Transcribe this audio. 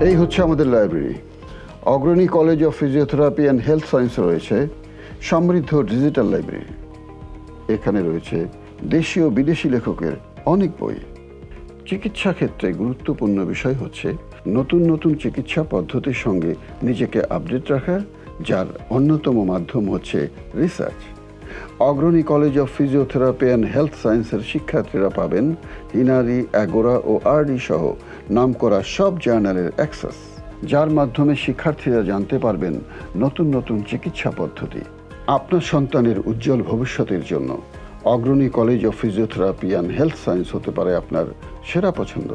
হচ্ছে আমাদের library Agrani college of physiotherapy and health science রয়েছে সমৃদ্ধ ডিজিটাল লাইব্রেরি এখানে রয়েছে দেশীয় বিদেশি লেখকের অনেক বই। চিকিৎসা ক্ষেত্রে গুরুত্বপূর্ণ বিষয় হচ্ছে নতুন নতুন চিকিৎসা পদ্ধতির সঙ্গে নিজেকে আপডেট রাখা, যার অন্যতম মাধ্যম হচ্ছে research Agrani college of physiotherapy and health সায়েন্সের শিক্ষার্থীরা পাবেন হিনারি, অ্যাগোরা ও আরডি সহ নামকরা সব জার্নালের অ্যাক্সেস, যার মাধ্যমে শিক্ষার্থীরা জানতে পারবেন নতুন নতুন চিকিৎসা পদ্ধতি। আপনার সন্তানের উজ্জ্বল ভবিষ্যতের জন্য Agrani college of physiotherapy and health science হতে পারে আপনার সেরা পছন্দ।